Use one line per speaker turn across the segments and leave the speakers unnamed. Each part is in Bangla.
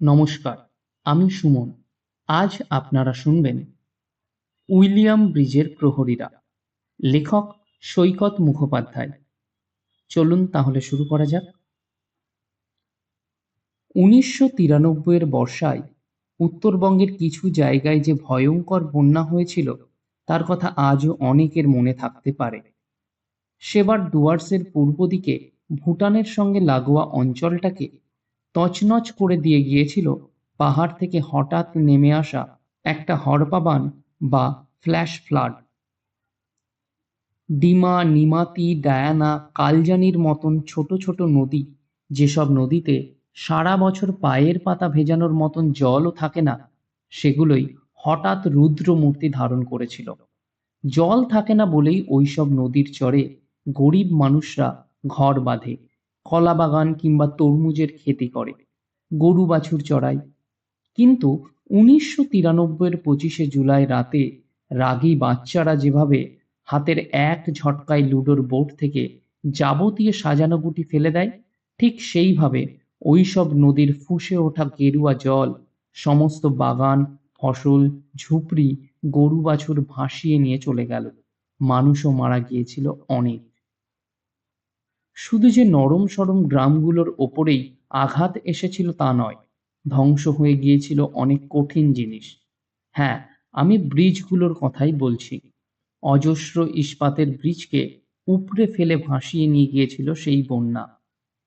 নমস্কার, আমি সুমন। আজ আপনারা শুনবেন উইলিয়াম ব্রিজের প্রহরীরা, লেখক সৈকত মুখোপাধ্যায়। চলুন তাহলে শুরু করা যাক। উনিশশো তিরানব্বইয়ের বর্ষায় উত্তরবঙ্গের কিছু জায়গায় যে ভয়ঙ্কর বন্যা হয়েছিল, তার কথা আজও অনেকের মনে থাকতে পারে। সেবার ডুয়ার্সের পূর্ব দিকে ভুটানের সঙ্গে লাগোয়া অঞ্চলটাকে তছনছ করে দিয়ে গিয়েছিল। পাহাড় থেকে হঠাৎ নেমে আসা একটা হরপাবান বা ফ্ল্যাশ ফ্লাড। ডিমা, নিমাতি, ডায়ানা, কালজানির মতন ছোট ছোট নদী, যেসব নদীতে সারা বছর পায়ের পাতা ভেজানোর মতন জলও থাকে না, সেগুলোই হঠাৎ রুদ্র মূর্তি ধারণ করেছিল। জল থাকে না বলেই ওইসব নদীর চরে গরিব মানুষরা ঘর বাঁধে। কলা বাগান কিংবা তরমুজের খেতি করে, গরু বাছুর চড়ায় কিন্তু উনিশশো তিরানব্বইয়ের পঁচিশে জুলাই রাতে রাগী বাচ্চারা যেভাবে হাতের এক ঝটকায় লুডোর বোর্ড থেকে যাবতীয় সাজানো গুটি ফেলে দেয়, ঠিক সেইভাবে ওইসব নদীর ফুঁসে ওঠা গেরুয়া জল, সমস্ত বাগান, ফসল, ঝুপড়ি, গরু বাছুর ভাসিয়ে নিয়ে চলে গেল। মানুষও মারা গিয়েছিল অনেক। শুধু যে নরম সরম গ্রামগুলোর ওপরেই আঘাত এসেছিল তা নয়, ধ্বংস হয়ে গিয়েছিল অনেক কঠিন জিনিস। হ্যাঁ আমি ব্রিজগুলোর কথাই বলছি। অজস্র ইস্পাতের ব্রিজকে উপড়ে ফেলে ভাসিয়ে নিয়ে গিয়েছিল সেই বন্যা,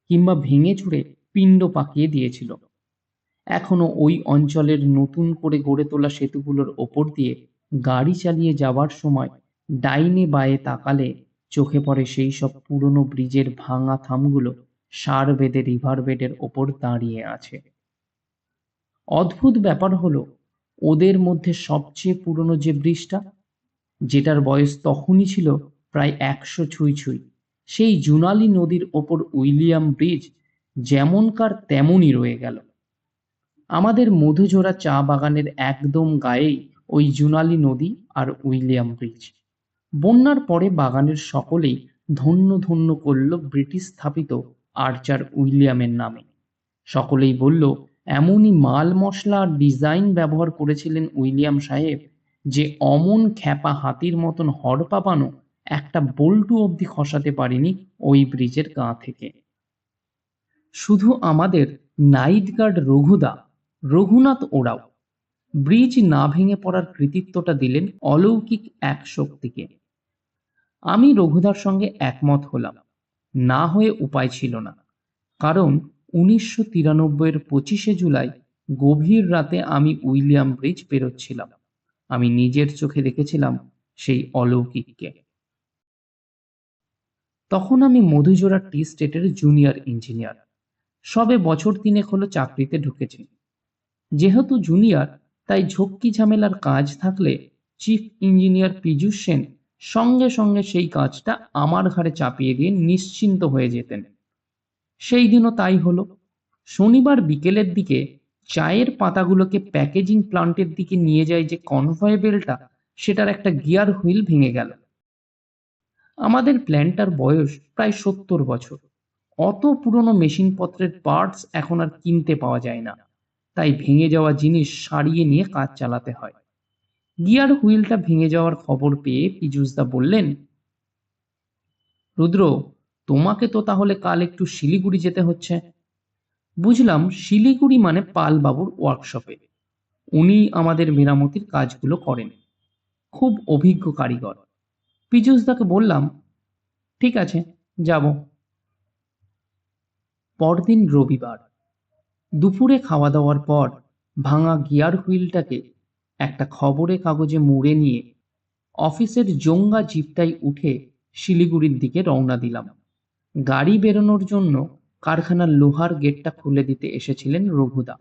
কিংবা ভেঙে চুড়ে পিণ্ড পাকিয়ে দিয়েছিল। এখনও ওই অঞ্চলের নতুন করে গড়ে তোলা সেতুগুলোর ওপর দিয়ে গাড়ি চালিয়ে যাওয়ার সময় ডাইনে বায়ে তাকালে চোখে পড়ে সেই সব পুরনো ব্রিজের ভাঙা থামগুলো সার বেদে রিভার বেডের ওপর দাঁড়িয়ে আছে। অদ্ভুত ব্যাপার হলো, ওদের মধ্যে সবচেয়ে পুরনো যে ব্রিজটা, যেটার বয়স তখনই ছিল প্রায় একশো ছুঁই ছুঁই, সেই জুনালি নদীর ওপর উইলিয়াম ব্রিজ যেমনকার তেমনই রয়ে গেল। আমাদের মধুঝোরা চা বাগানের একদম গায়েই ওই জুনালি নদী আর উইলিয়াম ব্রিজ। বন্যার পরে বাগানের সকলেই ধন্য ধন্য করল ব্রিটিশ স্থাপিত আর্চার উইলিয়ামের নামে। সকলেই বলল, এমনই মাল মশলা ডিজাইন ব্যবহার করেছিলেন উইলিয়াম সাহেব যে অমন খ্যাপা হাতির মতন হড়পা পানো একটা বল্টু অবধি খসাতে পারিনি ওই ব্রিজের গা থেকে। শুধু আমাদের নাইট গার্ড রঘুদা, রঘুনাথ ওরাও, ব্রিজ না ভেঙে পড়ার কৃতিত্বটা দিলেন অলৌকিক এক শক্তিকে। আমি রঘুদার সঙ্গে একমত হলাম। না হয়ে উপায় ছিল না। কারণ উনিশশো তিরানব্বইয়ের পঁচিশে জুলাই গভীর রাতে আমি উইলিয়াম ব্রিজ পেরোচ্ছিলাম। আমি নিজের চোখে দেখেছিলাম সেই অলৌকিককে। তখন আমি মধুজোড়া টি স্টেটের জুনিয়র ইঞ্জিনিয়ার। সবে বছর তিনেক হলো চাকরিতে ঢুকেছি। যেহেতু জুনিয়র, তাই ঝক্কি ঝামেলার কাজ থাকলে চিফ ইঞ্জিনিয়ার পীযূষ সেন সঙ্গে সঙ্গে সেই কাজটা আমার ঘাড়ে চাপিয়ে দিয়ে নিশ্চিন্ত হয়ে যেতেন। সেই দিনও তাই হলো। শনিবার বিকেলের দিকে চায়ের পাতাগুলোকে প্যাকেজিং প্লান্টের দিকে নিয়ে যায় যে কনভয় বেলটা, সেটার একটা গিয়ার হুইল ভেঙে গেল। আমাদের প্ল্যান্টটার বয়স প্রায় সত্তর বছর। অত পুরনো মেশিনপত্রের পার্টস এখন আর কিনতে পাওয়া যায় না। তাই ভেঙে যাওয়া জিনিস সারিয়ে নিয়ে কাজ চালাতে হয়। গিয়ার হুইলটা ভেঙে যাওয়ার খবর পেয়ে পীযুষদা বললেন, রুদ্র, তোমাকে তো তাহলে কাল একটু শিলিগুড়ি যেতে হচ্ছে। বুঝলাম শিলিগুড়ি মানে পালবাবুর ওয়ার্কশপে উনি আমাদের মেরামতির কাজগুলো করেন। খুব অভিজ্ঞ কারিগর। পীযুষদাকে বললাম, ঠিক আছে, যাব। পরদিন রবিবার। দুপুরে খাওয়া দাওয়ার পর ভাঙা গিয়ার হুইলটাকে একটা খবরে কাগজে মুড়ে নিয়ে অফিসের জঙ্গা জিপটাই উঠে শিলিগুড়ির দিকে রওনা দিলাম। গাড়ি বেরোনোর জন্য কারখানার লোহার গেটটা খুলে দিতে এসেছিলেন রঘুদা।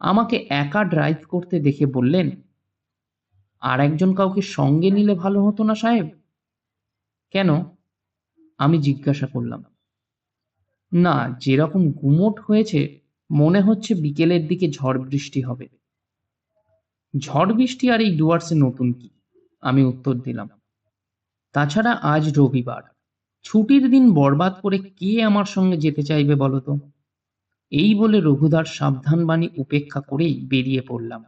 আমাকে একা ড্রাইভ করতে দেখে বললেন, আর একজন কাউকে সঙ্গে নিলে ভালো হতো না সাহেব? কেন? আমি জিজ্ঞাসা করলাম। না, যেরকম গুমোট হয়েছে, মনে হচ্ছে বিকেলের দিকে ঝড় বৃষ্টি হবে। ঝড় বৃষ্টি আর এই ডুয়ার্সে নতুন কি? আমি উত্তর দিলাম। তাছাড়া আজ রবিবার। ছুটির দিন বরবাদ করে কে আমার সঙ্গে যেতে চাইবে বলতো এই বলে রঘুদার সাবধানবাণী উপেক্ষা করেই বেরিয়ে পড়লাম।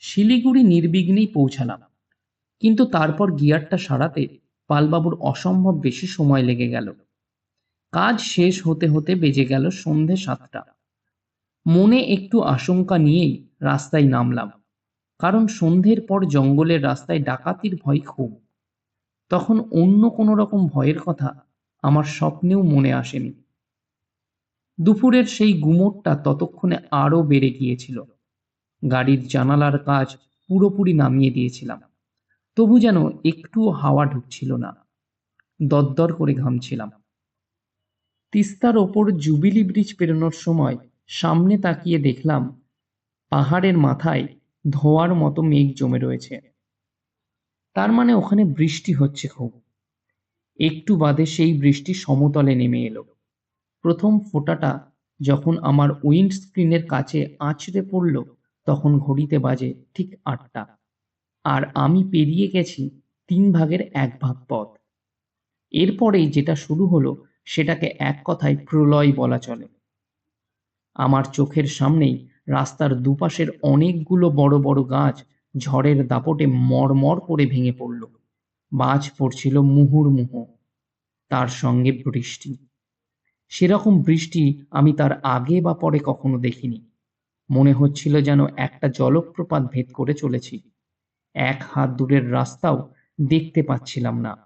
শিলিগুড়ি নির্বিঘ্নেই পৌঁছালাম। কিন্তু তারপর গিয়ারটা সারাতে পালবাবুর অসম্ভব বেশি সময় লেগে গেল। কাজ শেষ হতে হতে বেজে গেল সন্ধে সাতটা। মনে একটু আশঙ্কা নিয়েই রাস্তায় নামলাম। কারণ সন্ধ্যের পর জঙ্গলের রাস্তায় ডাকাতির ভয় খুব। তখন অন্য কোনো রকম ভয়ের কথা আমার স্বপ্নেও মনে আসেনি। দুপুরের সেই গুমোটটা ততক্ষণে আরও বেড়ে গিয়েছিল। গাড়ির জানালার কাজ পুরোপুরি নামিয়ে দিয়েছিলাম। তবু যেন একটুও হাওয়া ঢুকছিল না। দরদর করে ঘামছিলাম। তিস্তার ওপর জুবিলি ব্রিজ পেরোনোর সময় সামনে তাকিয়ে দেখলাম পাহাড়ের মাথায় ধোয়ার মতো মেঘ জমে রয়েছে। তার মানে ওখানে বৃষ্টি হচ্ছে খুব। একটু বাদে সেই বৃষ্টি সমতলে নেমে এলো। প্রথম ফোঁটাটা যখন আমার উইন্ড স্ক্রিনের কাছে আছড়ে পড়ল, তখন ঘড়িতে বাজে ঠিক আটটা। আর আমি পেরিয়ে গেছি তিন ভাগের এক ভাগ পথ। এরপরেই যেটা শুরু হলো, সেটাকে এক কথায় প্রলয় বলা চলে। আমার চোখের সামনেই রাস্তার দুপাশের অনেকগুলো বড় বড় গাছ ঝড়ের দাপটে মরমর করে ভেঙে পড়ল। বাজ পড়ছিল মুহুর্মুহ তার সঙ্গে বৃষ্টি। সেরকম বৃষ্টি আমি তার আগে বা পরে কখনো দেখিনি। মনে হচ্ছিল যেন একটা জলপ্রপাত ভেদ করে চলেছি। এক হাত দূরের রাস্তাও দেখতে পাচ্ছিলাম না।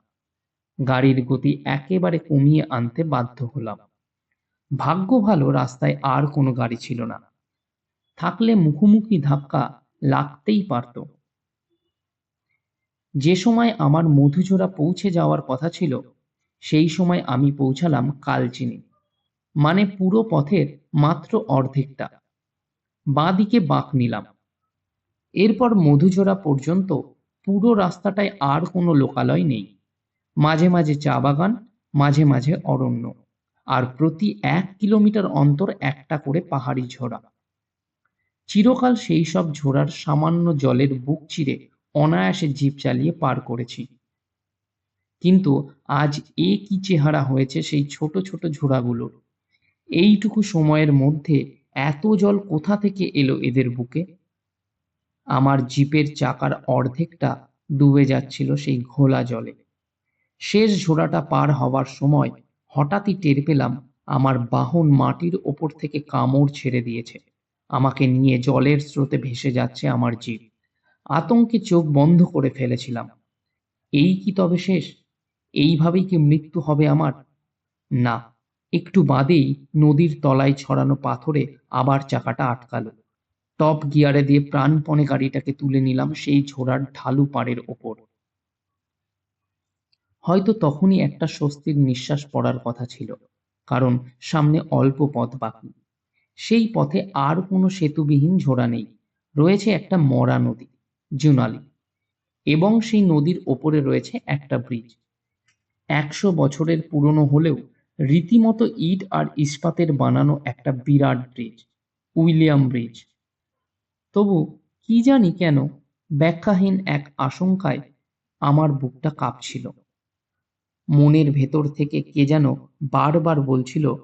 গাড়ির গতি একেবারে কমিয়ে আনতে বাধ্য হলাম। ভাগ্য ভালো রাস্তায় আর কোনো গাড়ি ছিল না। থাকলে মুখোমুখি ধাক্কা লাগতেই পারত। যে সময় আমার মধুচোরা পৌঁছে যাওয়ার কথা ছিল, সেই সময় আমি পৌঁছালাম কালচিনি। মানে পুরো পথের মাত্র অর্ধেকটা। বাঁ দিকে বাঁক নিলাম। এরপর মধুচোরা পর্যন্ত পুরো রাস্তাটায় আর কোনো লোকালয় নেই। মাঝে মাঝে চা বাগান, মাঝে মাঝে অরণ্য। আর প্রতি এক কিলোমিটার অন্তর একটা করে পাহাড়ি ঝোড়া। চিরকাল সেই সব ঝোড়ার সামান্য জলের বুক চিরে অনায়াসে জিপ চালিয়ে পার করেছি। কিন্তু আজ এ কি চেহারা হয়েছে সেই ছোট ছোট ঝোড়াগুলোর? এইটুকু সময়ের মধ্যে এত জল কোথা থেকে এলো এদের বুকে? আমার জিপের চাকার অর্ধেকটা ডুবে যাচ্ছিল সেই ঘোলা জলে। শেষ ঝোড়াটা পার হবার সময় হঠাৎই টের পেলাম আমার বাহন মাটির ওপর থেকে কামড় ছেড়ে দিয়েছে। আমাকে নিয়ে জলের স্রোতে ভেসে যাচ্ছে আমার জিপ আতঙ্কে চোখ বন্ধ করে ফেলেছিলাম। এই কি তবে শেষ? এইভাবেই কি মৃত্যু হবে আমার? না, একটু বাদেই নদীর তলায় ছড়ানো পাথরে আবার চাকাটা আটকালো। টপ গিয়ারে দিয়ে প্রাণপণে গাড়িটাকে তুলে নিলাম সেই ঝোড়ার ঢালু পাড়ের ওপর। হয়তো তখনই একটা স্বস্তির নিঃশ্বাস পড়ার কথা ছিল, কারণ সামনে অল্প পথ বাকি। সেই পথে আর কোনো সেতুবিহীন ঝোড়া নেই, রয়েছে একটা মরা নদী, জুনালি, এবং সেই নদীর ওপরে রয়েছে একটা ব্রিজ। একশো বছরের পুরনো হলেও রীতিমতো ইট আর ইস্পাতের বানানো একটা বিরাট ব্রিজ, উইলিয়াম ব্রিজ। তবু কি জানি কেন ব্যাখ্যাহীন এক আশঙ্কায় আমার বুকটা কাঁপছিল। মনের ভেতর থেকে কে যেন বারবার বলছিল,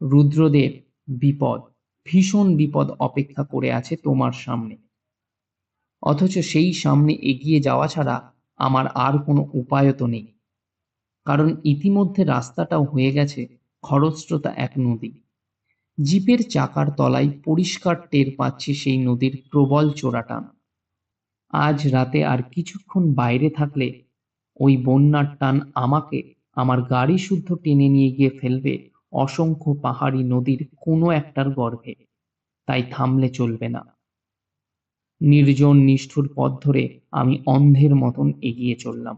রুদ্রদেব, বিপদ, ভীষণ বিপদ অপেক্ষা করে আছে তোমার সামনে। অথচ সেই সামনে এগিয়ে যাওয়া ছাড়া আমার আর কোনো উপায় তো নেই। কারণ ইতিমধ্যে রাস্তাটাও হয়ে গেছে খরস্রোতা এক নদী। জিপের চাকার তলায় পরিষ্কার টের পাচ্ছি সেই নদীর প্রবল চোরাটান। আজ রাতে আর কিছুক্ষণ বাইরে থাকলে ওই বন্যার টান আমাকে আমার গাড়ি শুদ্ধ টেনে নিয়ে গিয়ে ফেলবে, অসংখ্য পাহাড়ি নদীর কোনো একটার গর্ভে। তাই থামলে চলবে না। নির্জন নিষ্ঠুর পথ ধরে আমি অন্ধের মতন এগিয়ে চললাম।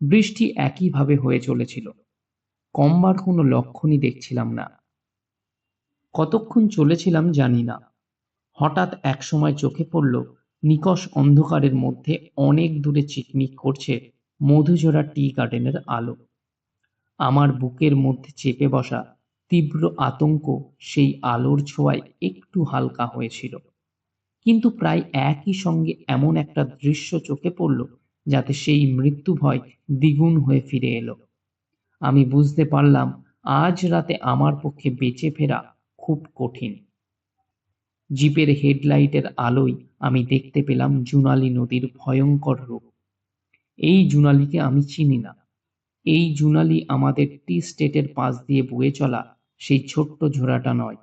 বৃষ্টি একইভাবে হয়ে চলেছিল। কমবার কোনো লক্ষণই দেখছিলাম না। কতক্ষণ চলেছিলাম জানি না। হঠাৎ একসময় চোখে পড়ল, নিকষ অন্ধকারের মধ্যে অনেক দূরে চিকমিক করছে মধুঝরা টি গার্ডেনের আলো। আমার বুকের মধ্যে চেপে বসা তীব্র আতঙ্ক সেই আলোর ছোঁয়ায় একটু হালকা হয়েছিল। কিন্তু প্রায় একই সঙ্গে এমন একটা দৃশ্য চোখে পড়ল যাতে সেই মৃত্যু ভয় দ্বিগুণ হয়ে ফিরে এলো। আমি বুঝতে পারলাম, আজ রাতে আমার পক্ষে বেঁচে ফেরা খুব কঠিন। জিপের হেডলাইটের আলোয় আমি দেখতে পেলাম জুনালি নদীর ভয়ঙ্কর রূপ। এই জুনালিকে আমি চিনি না। এই জুনালি আমাদের টি স্টেটের পাশ দিয়ে বয়ে চলা সেই ছোট্ট ঝোড়াটা নয়,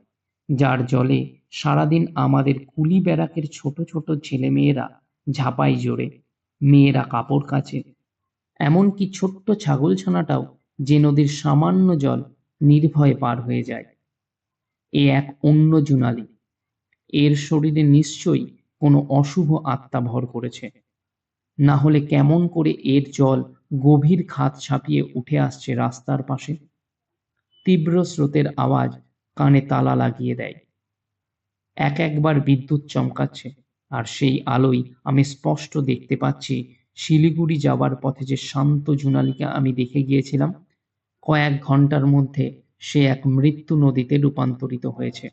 যার জলে সারাদিন আমাদের কুলি ব্যারাকের ছোট ছোট ছেলেমেয়েরা ঝাঁপাই জোরে, মেয়েরা কাপড় কাচে। এমনকি ছোট্ট ছাগলছানাটাও যে নদীর সামান্য জল নির্ভয়ে পার হয়ে যায়। এ এক অন্য জুনালি। এর শরীরে নিশ্চয়ই কোনো অশুভ আত্মা ভর করেছে। না হলে কেমন করে এর জল গভীর খাত ছাপিয়ে উঠে আসছে রাস্তার পাশে? তীব্র স্রোতের আওয়াজ কানে তালা লাগিয়ে দেয়। এক একবার বিদ্যুৎ চমকাচ্ছে, আর সেই আলোয় আমি স্পষ্ট দেখতে পাচ্ছি। শিলিগুড়ি যাবার পথে যে শান্ত জুনালিকে আমি দেখে গিয়েছিলাম, কয়েক ঘণ্টার মধ্যে সে এক মৃত্যু নদীতে রূপান্তরিত হয়েছে।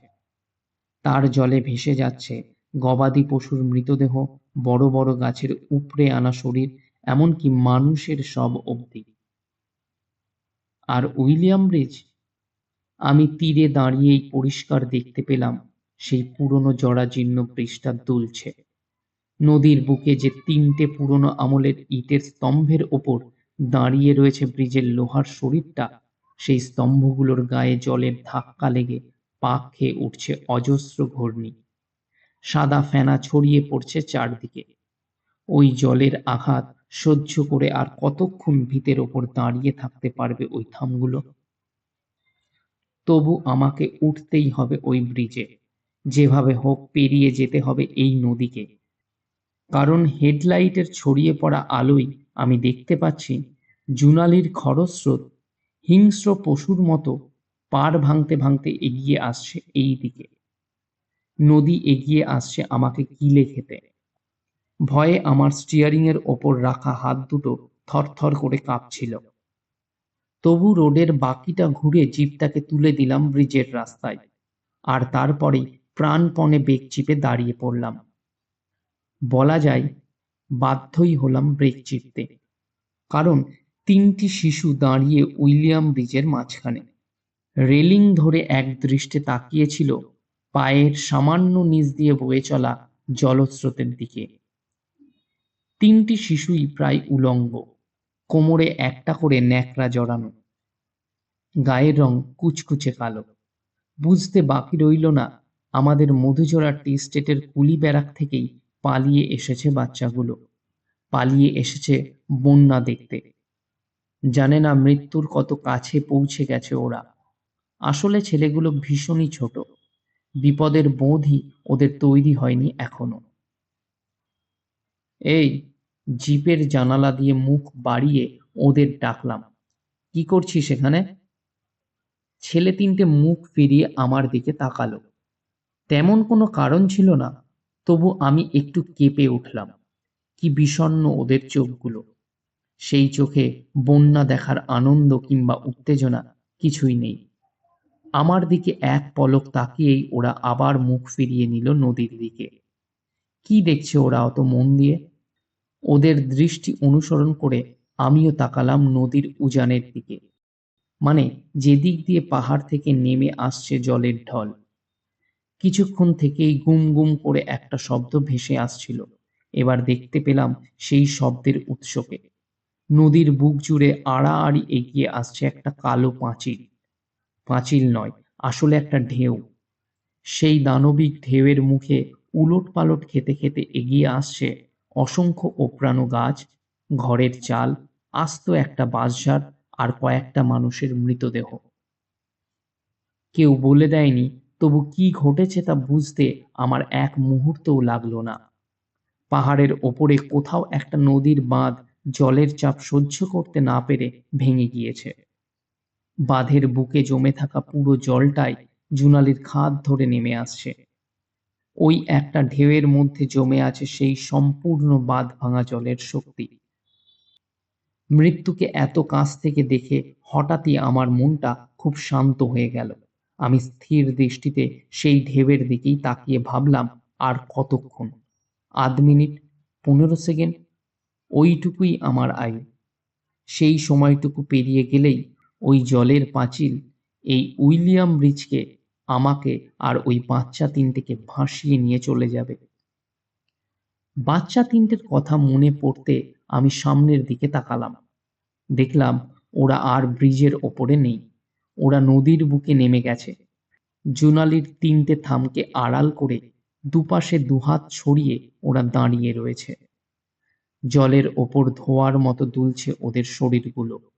তার জলে ভেসে যাচ্ছে গবাদি পশুর মৃতদেহ বড় বড় গাছের উপড়ে আনা শরীর, এমনকি মানুষের সব অবধি। আর উইলিয়াম ব্রিজ? আমি তীরে দাঁড়িয়েই পরিষ্কার দেখতে পেলাম, সেই পুরনো জরাজীর্ণ ব্রিজটা দুলছে। নদীর বুকে যে তিনটে পুরনো আমলের ইটের স্তম্ভের ওপর দাঁড়িয়ে রয়েছে ব্রিজের লোহার শরীরটা, সেই স্তম্ভগুলোর গায়ে জলের ধাক্কা লেগে পাক খেয়ে উঠছে অজস্র ঘূর্ণি। সাদা ফেনা ছড়িয়ে পড়ছে চারদিকে। ওই জলের আঘাত সহ্য করে আর কতক্ষণ ভিতের ওপর দাঁড়িয়ে থাকতে পারবে ওই থামগুলো? তবু আমাকে উঠতেই হবে ওই ব্রিজে। যেভাবে হোক পেরিয়ে যেতে হবে এই নদীকে। কারণ হেডলাইটের ছড়িয়ে পড়া আলোই আমি দেখতে পাচ্ছি জুনালির খরস্রোত হিংস্র পশুর মতো পাড় ভাঙতে ভাঙতে এগিয়ে আসছে এই দিকে। নদী এগিয়ে আসছে আমাকে গিলে খেতে। ভয়ে আমার স্টিয়ারিং এর ওপর রাখা হাত দুটো থরথর করে কাঁপছিল। তবু রোডের বাকিটা ঘুরে জিপটাকে তুলে দিলাম ব্রিজের রাস্তায়, আর তারপরেই প্রাণপণে বেগ চিপে দাঁড়িয়ে পড়লাম। বলা যায়, বাধ্যই হলাম ব্রেক চিপতে, কারণ তিনটি শিশু দাঁড়িয়ে উইলিয়াম ব্রিজের মাঝখানে। রেলিং ধরে এক দৃষ্টে তাকিয়েছিল পায়ের সামান্য নিচ দিয়ে বয়ে চলা জলস্রোতের দিকে। তিনটি শিশুই প্রায় উলঙ্গ। কোমরে একটা করে ন্যাকড়া জড়ানো। গায়ের রং কুচকুচে কালো। বুঝতে বাকি রইল না, আমাদের মধুচড়া টি স্টেটের কুলি ব্যারাক থেকেই পালিয়ে এসেছে বাচ্চাগুলো। পালিয়ে এসেছে বন্যা দেখতে। জানে না মৃত্যুর কত কাছে পৌঁছে গেছে ওরা। আসলে ছেলেগুলো ভীষণই ছোট। বিপদের বোধই ওদের তৈরি হয়নি এখনও। এই জিপের জানালা দিয়ে মুখ বাড়িয়ে ওদের ডাকলাম, কি করছিস সেখানে ছেলে তিনটে মুখ ফিরিয়ে আমার দিকে তাকালো। তেমন কোনো কারণ ছিল না, তবু আমি একটু কেঁপে উঠলাম। কি বিষণ্ণ ওদের চোখগুলো। সেই চোখে বন্যা দেখার আনন্দ কিংবা উত্তেজনা কিছুই নেই। আমার দিকে এক পলক তাকিয়েই ওরা আবার মুখ ফিরিয়ে নিল নদীর দিকে। কি দেখছে ওরা অত মন দিয়ে? ওদের দৃষ্টি অনুসরণ করে আমিও তাকালাম নদীর উজানের দিকে। মানে যেদিক দিয়ে পাহাড় থেকে নেমে আসছে জলের ঢল। কিছুক্ষণ থেকেই গুম গুম করে একটা শব্দ ভেসে আসছিল। এবার দেখতে পেলাম সেই শব্দের উৎসকে। নদীর বুক জুড়ে আড়াআড়ি এগিয়ে আসছে একটা কালো পাঁচিল। পাঁচিল নয়, আসলে একটা ঢেউ। সেই দানবিক ঢেউয়ের মুখে উলট পালট খেতে খেতে এগিয়ে আসছে অসংখ্য ওপ্রানো গাছ, ঘরের চাল, আস্ত একটা বাঁশঝাড় আর কয়েকটা মানুষের মৃতদেহ। কেউ বলে দেয়নি, তবু কি ঘটেছে তা বুঝতে আমার এক মুহূর্তও লাগল না। পাহাড়ের ওপরে কোথাও একটা নদীর বাঁধ জলের চাপ সহ্য করতে না পেরে ভেঙে গিয়েছে। বাঁধের বুকে জমে থাকা পুরো জলটাই জুনালির খাদ ধরে নেমে আসছে। ওই একটা ঢেউয়ের মধ্যে জমে আছে সেই সম্পূর্ণ বাঁধ ভাঙা জলের শক্তি। মৃত্যুকে এত কাছ থেকে দেখে হঠাৎই আমার মনটা খুব শান্ত হয়ে গেল। আমি স্থির দৃষ্টিতে সেই ঢেউয়ের দিকেই তাকিয়ে ভাবলাম, আর কতক্ষণ? আধ মিনিট? পনেরো সেকেন্ড? ওইটুকুই আমার আয়ু। সেই সময়টুকু পেরিয়ে গেলেই ওই জলের পাঁচিল, এই উইলিয়াম ব্রিজকে আমাকে আর ওই বাচ্চা তিনটেকে ভাসিয়ে নিয়ে চলে যাবে। বাচ্চা তিনটের কথা মনে পড়তে আমি সামনের দিকে তাকালাম। দেখলাম ওরা আর ব্রিজের ওপরে নেই, ওরা নদীর বুকে নেমে গেছে। জুনালির তিনটে থামকে আড়াল করে দুপাশে দুহাত ছড়িয়ে ওরা দাঁড়িয়ে রয়েছে। জলের ওপর ধোয়ার মতো দুলছে ওদের শরীরগুলো।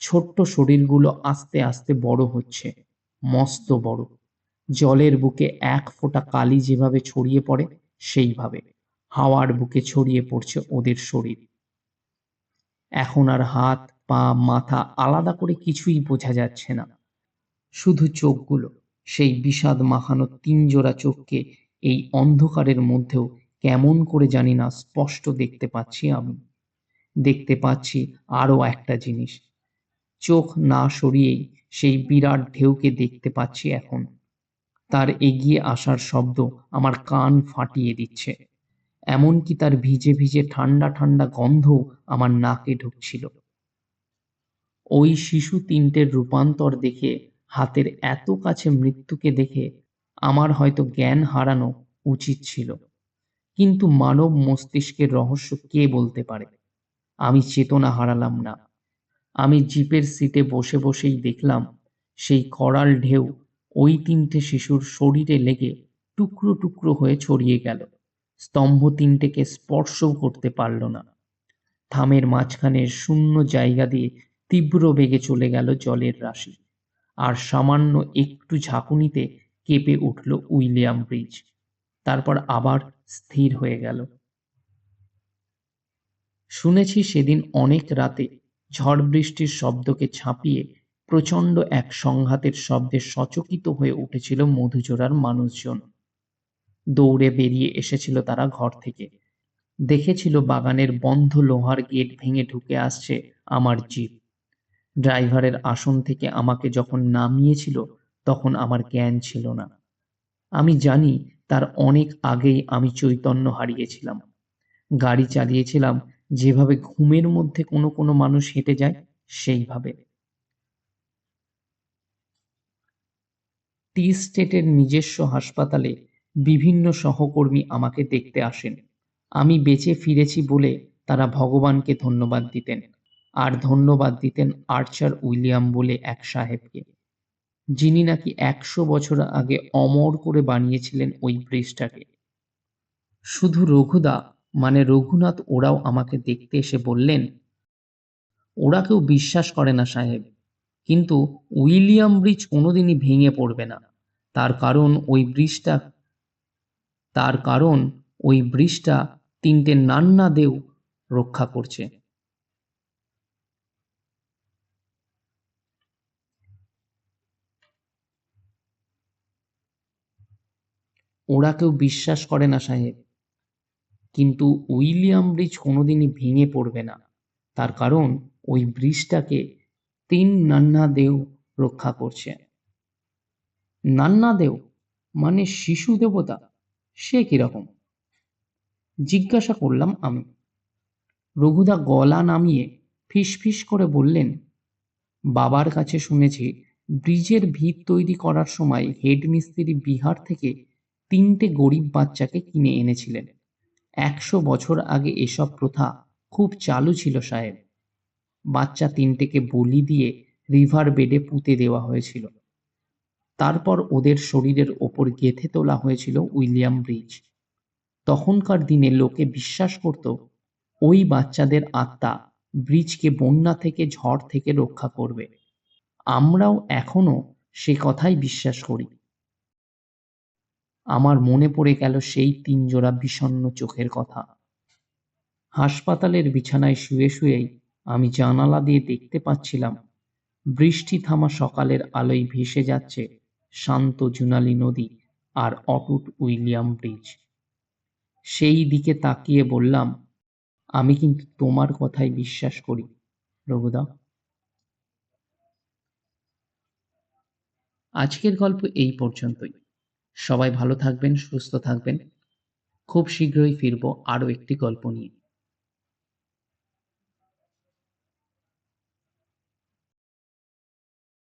ছোট্ট শরীরগুলো আস্তে আস্তে বড় হচ্ছে, মস্ত বড়। জলের বুকে এক ফোঁটা কালি যেভাবে ছড়িয়ে পড়ে, সেইভাবে। হাওয়ার বুকে ছড়িয়ে পড়ছে ওদের শরীর। এখন আর হাত, পা, মাথা আলাদা করে কিছুই বোঝা যাচ্ছে না। শুধু চোখগুলো, সেই বিষাদ মাখানো তিন জোড়া চোখকে এই অন্ধকারের মধ্যেও কেমন করে জানি না স্পষ্ট দেখতে পাচ্ছি আমি। দেখতে পাচ্ছি আরও একটা জিনিস চোখ না সরিয়েই সেই বিরাট ঢেউকে দেখতে পাচ্ছি এখন। তার এগিয়ে আসার শব্দ আমার কান ফাটিয়ে দিচ্ছে। এমনকি তার ভিজে ভিজে ঠান্ডা ঠান্ডা গন্ধ আমার নাকে ঢুকছিল। ওই শিশু তিনটের রূপান্তর দেখে, হাতের এত কাছে মৃত্যুকে দেখে আমার হয়তো জ্ঞান হারানো উচিত ছিল। কিন্তু মানব মস্তিষ্কের রহস্য কে বলতে পারে? আমি চেতনা হারালাম না। আমি জিপের সিটে বসে বসেই দেখলাম, সেই করাল ঢেউ ওই তিনটে শিশুর শরীরে লেগে টুকরো টুকরো হয়ে ছড়িয়ে গেল। স্তম্ভ তিনটেকে স্পর্শও করতে পারল না। থামের মাঝখানের শূন্য জায়গা দিয়ে তীব্র বেগে চলে গেল জলের রাশি, আর সামান্য একটু ঝাঁকুনিতে কেঁপে উঠল উইলিয়াম ব্রিজ। তারপর আবার স্থির হয়ে গেল। শুনেছি সেদিন অনেক রাতে ঝড় বৃষ্টির শব্দকে ছাপিয়ে প্রচণ্ড এক সংঘাতের শব্দে সচকিত হয়ে উঠেছিল মধুচোরার মানুষজন। দৌড়ে বেরিয়ে এসেছিল তারা ঘর থেকে। দেখেছিল বাগানের বন্ধ লোহার গেট ভেঙে ঢুকে আসছে আমার জিপ ড্রাইভারের আসন থেকে আমাকে যখন নামিয়েছিল, তখন আমার জ্ঞান ছিল না। আমি জানি তার অনেক আগেই আমি চৈতন্য হারিয়েছিলাম। গাড়ি চালিয়েছিলাম যেভাবে ঘুমের মধ্যে কোনো কোনো মানুষ হেঁটে যায়, সেইভাবে। টি স্টেটের নিজস্ব হাসপাতালে বিভিন্ন সহকর্মী আমাকে দেখতে আসেন। আমি বেঁচে ফিরেছি বলে তারা ভগবানকে ধন্যবাদ দিতেন, আর ধন্যবাদ দিতেন আর্চার উইলিয়াম বলে এক সাহেবকে, যিনি নাকি একশো বছর আগে অমর করে বানিয়েছিলেন ওই ব্রিজটাকে শুধু রঘুদা মানে রঘুনাথ ওরাও আমাকে দেখতে এসে বললেন, ওরা কেউ বিশ্বাস করে না সাহেব, কিন্তু উইলিয়াম ব্রিজ কোনোদিনই ভেঙে পড়বে না। তার কারণ ওই ব্রিজটা, তার কারণ ওই ব্রিজটা তিনটে নান্না দেও রক্ষা করছে। ওরা কেউ বিশ্বাস করে না সাহেব কিন্তু উইলিয়াম ব্রিজ কোনোদিনই ভেঙে পড়বে না। তার কারণ ওই ব্রিজটাকে তিন নান্না দেও রক্ষা করছে। নান্না দেও মানে শিশু দেবতা? সে কীরকম? জিজ্ঞাসা করলাম আমি। রঘুদা গলা নামিয়ে ফিস ফিস করে বললেন, বাবার কাছে শুনেছি ব্রিজের ভিত তৈরি করার সময় হেডমিস্ত্রি বিহার থেকে তিনটে গরিব বাচ্চাকে কিনে এনেছিলেন। একশো বছর আগে এসব প্রথা খুব চালু ছিল, সাহেব। বাচ্চা তিনটেকে বলি দিয়ে রিভার বেডে পুঁতে দেওয়া হয়েছিল। তারপর ওদের শরীরের ওপর গেঁথে তোলা হয়েছিল উইলিয়াম ব্রিজ। তখনকার দিনে লোকে বিশ্বাস করত, ওই বাচ্চাদের আত্মা ব্রিজকে বন্যা থেকে ঝড় থেকে রক্ষা করবে। আমরাও এখনও সে কথাই বিশ্বাস করি। আমার মনে পড়ে গেল সেই তিন জোড়া বিষণ্ণ চোখের কথা। হাসপাতালের বিছানায় শুয়ে শুয়েই আমি জানালা দিয়ে দেখতে পাচ্ছিলাম, বৃষ্টি থামা সকালের আলোয় ভেসে যাচ্ছে শান্ত জুনালি নদী আর অটুট উইলিয়াম ব্রিজ। সেই দিকে তাকিয়ে বললাম, আমি কিন্তু তোমার কথাই বিশ্বাস করি, রঘুদা। আজকের গল্প এই পর্যন্তই। সবাই ভালো থাকবেন সুস্থ থাকবেন। খুব শীঘ্রই ফিরব আরও একটি গল্প নিয়ে।